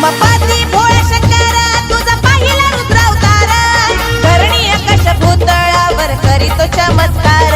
ब्रह्मपाती भोळा शंकर तुझा पाहिला रुद्र अवतार धरणी आकाश भूतळावर करीतो चमत्कार.